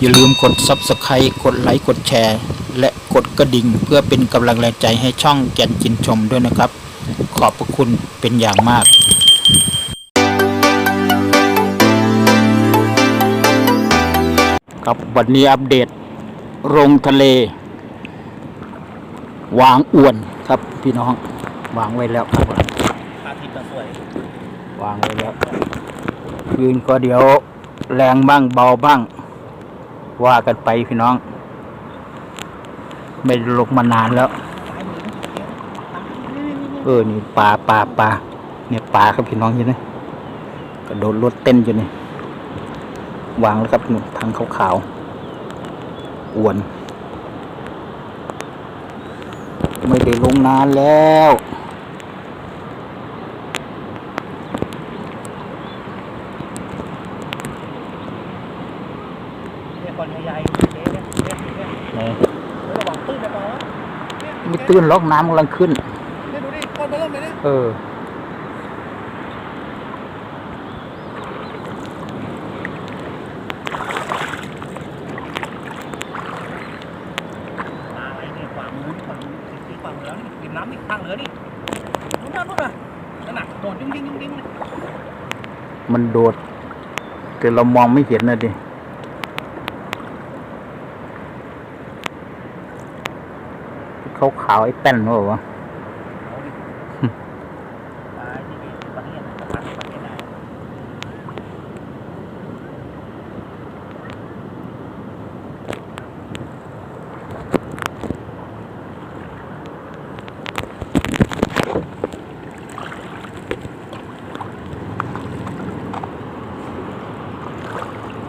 อย่าลืมกด Subscribe กดไลค์กดแชร์ และกดกระดิ่งเพื่อเป็นกำลังแรงใจให้ช่องแก่นจินชมด้วยนะครับ ขอบพระคุณเป็นอย่างมากครับวันนี้อัปเดตโรงทะเล วางอ้วนครับพี่น้อง วางไว้แล้วครับพระอาทิตย์จะสวยวางไว้แล้วยืนก็เดี๋ยวแรงบ้างเบาบ้าง ว่ากันไปพี่น้อง ไม่ลงมานานแล้ว เออ นี่ปลาปลาปลาเนี่ยปลาครับพี่น้องเห็นไหมกระโดดรถเต้นอยู่นี่วางแล้วครับหนุ่มทางขาวๆอ้วน ไม่ได้ลงนานแล้ว เนี่ยคนใหญ่ๆเนี่ยเนี่ยเนี่ยเนี่ยไหนระวังตื้นนะปาวะเนี่ยม่ตื้นล็อกน้ำกำลังขึ้น เนี่ยดูดิคนมาเริ่มเลยเนี่ยเออ ปลาอะไรเนี่ยขวามือนี่ขวามือนี่ขวามือแล้วนี่ริมน้ำนี่ทางเหลือนี่นู่นน่ะนู่นน่ะนั่นน่ะโดดดิ้งดิ้งดิ้งดิ้งเลยมันโดดแต่เรามองไม่เห็นนะดิ เขาขาวๆไอ้แป้นเขาบอกว่าเปล่าเนี่ยนะได้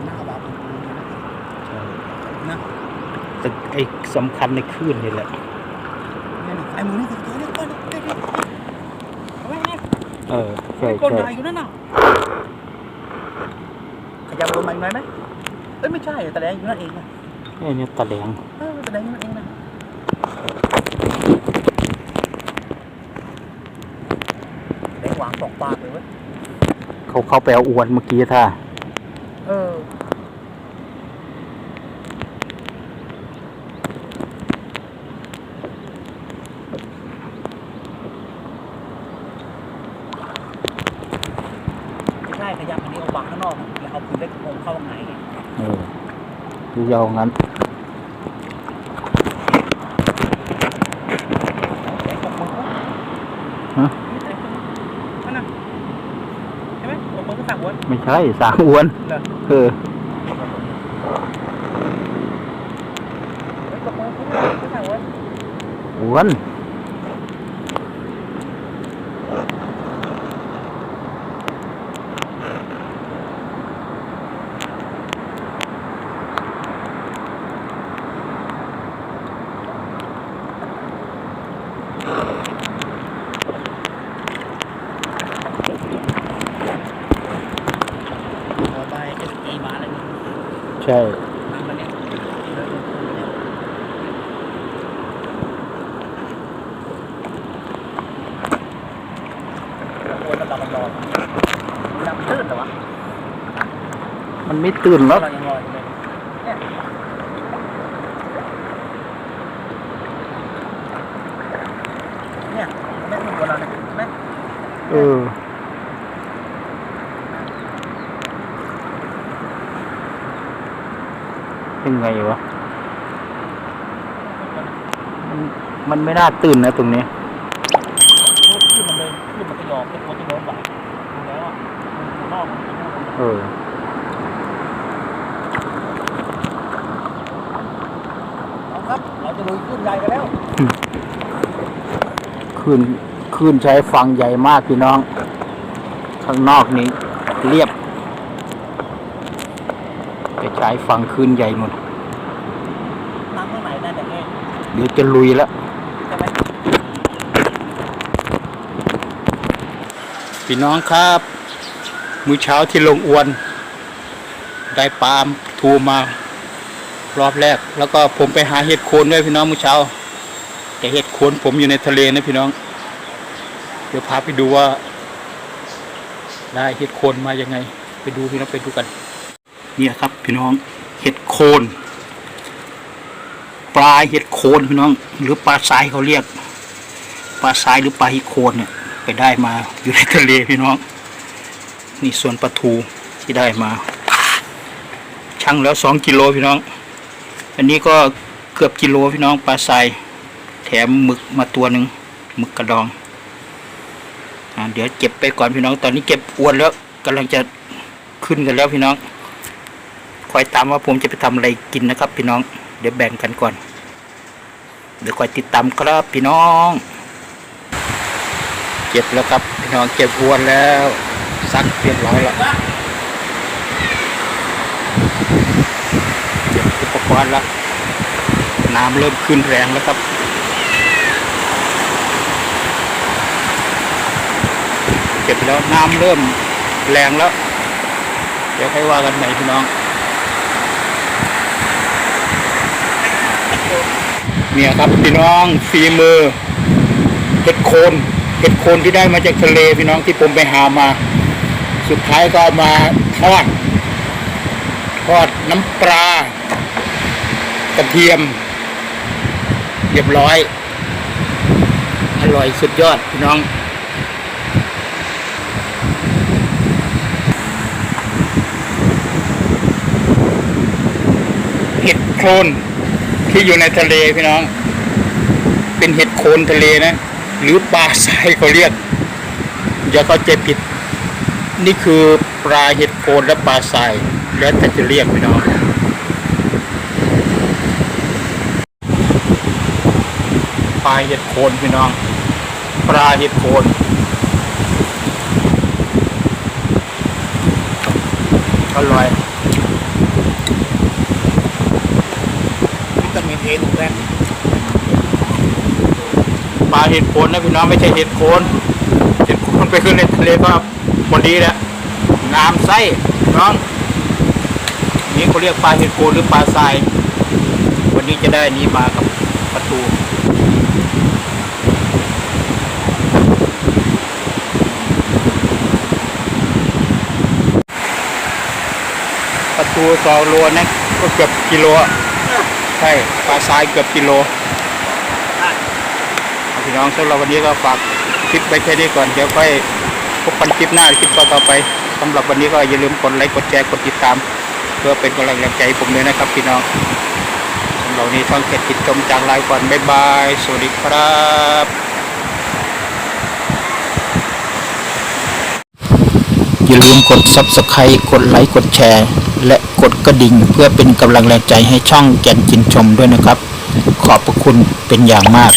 หน้าบาปนะแต่ไอ้สำคัญในคลื่นนี่แหละ เนี่ยนี่ซ้ายมือนี่ตัวนี้ก้อนนี่นี่เอาไว้ไงเออใช่ก้นใช่ลายอยู่นั่นน่ะขยับลงมาอีกหน่อยไหมเอ้ยไม่ใช่แต่แดงอยู่นั่นเองนะไอ้เนี่ยตะแหลงเออแต่แดงอยู่นั่นเองนะแดงหวางตกปากเลยเว้ยเขาเข้าไปเอาอวนเมื่อกี้ท่าเออไม่ใช่ขยับอันนี้เอาวางข้างนอกแล้วเอาปืนเล็กโงเข้าข้างในไง เออดู ยาวงั้นแดงตกมือฮะนั่นน่ะใช่ไหมตกมือก็สั่งวนไม่ใช่สางอวนเอเออวัวน อวน ต่อไปเอสเอมาเลย ใช่ ทำมันเนี่ยเดินลงทุนเนี่ยโอ้ยมันดำมันร้อนมันดำตื้นเหรอ วะมันไม่ตื่นหรอกเรายังลอยอยู่เลยเนี่ยเนี่ยแม่คุณตัวเราเนี่ยแม่เออ ยัง ไงวะ มันมันไม่น่าตื่นนะตรงนี้รูปที่มันเลยขึ้นมันก็ยอมเป็นคนที่โน้มไหวดูแล้วอะมันนอกมันนอกมันเออเอาครับ เราจะลุยขึ้นใหญ่กันแล้วคลื่นคลื่นใช้ฝั่งใหญ่มากพี่น้อง ข้างนอกนี้ เรียบจะใช้ฝั่งคลื่นใหญ่หมด น้ำข้างในน่าจะแห้ง เดี๋ยวจะลุยแล้วพี่น้องครับ มื้อเช้าที่ลงอวน ได้ปลาทูมารอบแรก แล้วก็ผมไปหาเห็ดโคนด้วยพี่น้องมื้อเช้า แต่เห็ดโคนผมอยู่ในทะเลนะพี่น้อง เดี๋ยวพาไปดูว่า ได้เห็ดโคนมายังไง ไปดูพี่น้องไปดูกัน เนี่ยครับ พี่น้องเห็ดโคน ปลาเห็ดโคนพี่น้อง หรือปลาทรายเขาเรียก ปลาทรายหรือปลาเห็ดโคนเนี่ย ไปได้มาอยู่ในทะเลพี่น้อง นี่ส่วนปลาทูที่ได้มาชั่งแล้วสองกิโลพี่น้อง อันนี้ก็เกือบกิโลพี่น้องปลาทรายแถมหมึกมาตัวหนึ่งหมึกกระดองอเดี๋ยวเก็บไปก่อนพี่น้อง ตอนนี้เก็บอวนแล้วกำลังจะขึ้นกันแล้วพี่น้อง คอยตามว่าผมจะไปทำอะไรกินนะครับ พี่น้อง เดี๋ยวแบ่งกันก่อน เดี๋ยวคอยติดตามครับพี่น้อง เก็บแล้วครับพี่น้องเก็บอวนแล้วซักเรียบร้อยแล้วเก็บอุปกรณ์แล้วน้ำเริ่มขึ้นแรงแล้วครับเก็บแล้วน้ำเริ่มแรงแล้ว เดี๋ยวค่อยว่ากันใหม่พี่น้อง เนี่ยครับพี่น้องฝีมือเห็ดโคนเห็ดโคนที่ได้มาจากทะเลพี่น้องที่ผมไปหามา สุดท้ายก็มาทอดทอดน้ำปลากระเทียมเรียบร้อย อร่อยสุดยอดพี่น้องเห็ดโคน ที่อยู่ในทะเลพี่น้อง เป็นเห็ดโคนทะเลนะ หรือปลาทรายเขาเรียก อย่าเข้าใจผิด นี่คือปลาเห็ดโคนและปลาทราย แล้วแต่จะเรียกพี่น้องปลาเห็ดโคนพี่น้อง ปลาเห็ดโคนอร่อย วิตามินเอถูกแรงปลาเห็ดโคนนะพี่น้องไม่ใช่เห็ดโคนเห็ดโคนไปขึ้นในทะเลก็พอดีแหละงามไส้พี่น้อง นี่เขาเรียกปลาเห็ดโคนหรือปลาทราย วันนี้จะได้นี้มากับประตูประตูสองโลนะก็เกือบกิโล ใช่ปลาทรายเกือบกิโลพี่น้องสำหรับวันนี้ก็ฝากคลิปไปแค่นี้ก่อน เดี๋ยวค่อยพบกันคลิปหน้าคลิปต่อๆไปสำหรับวันนี้ก็อย่าลืมกดไลค์กดแชร์กดติดตาม เพื่อเป็นกำลังใจผมด้วยนะครับพี่น้องสำหรับวันนี้ต้องเก็บติดชมจากลายก่อนบ๊ายบาย สวัสดีครับ อย่าลืมกด subscribe กดไลค์กดแชร์ และกดกระดิ่งเพื่อเป็นกำลังแรงใจให้ช่องแกนจินชมด้วยนะครับ ขอบพระคุณเป็นอย่างมาก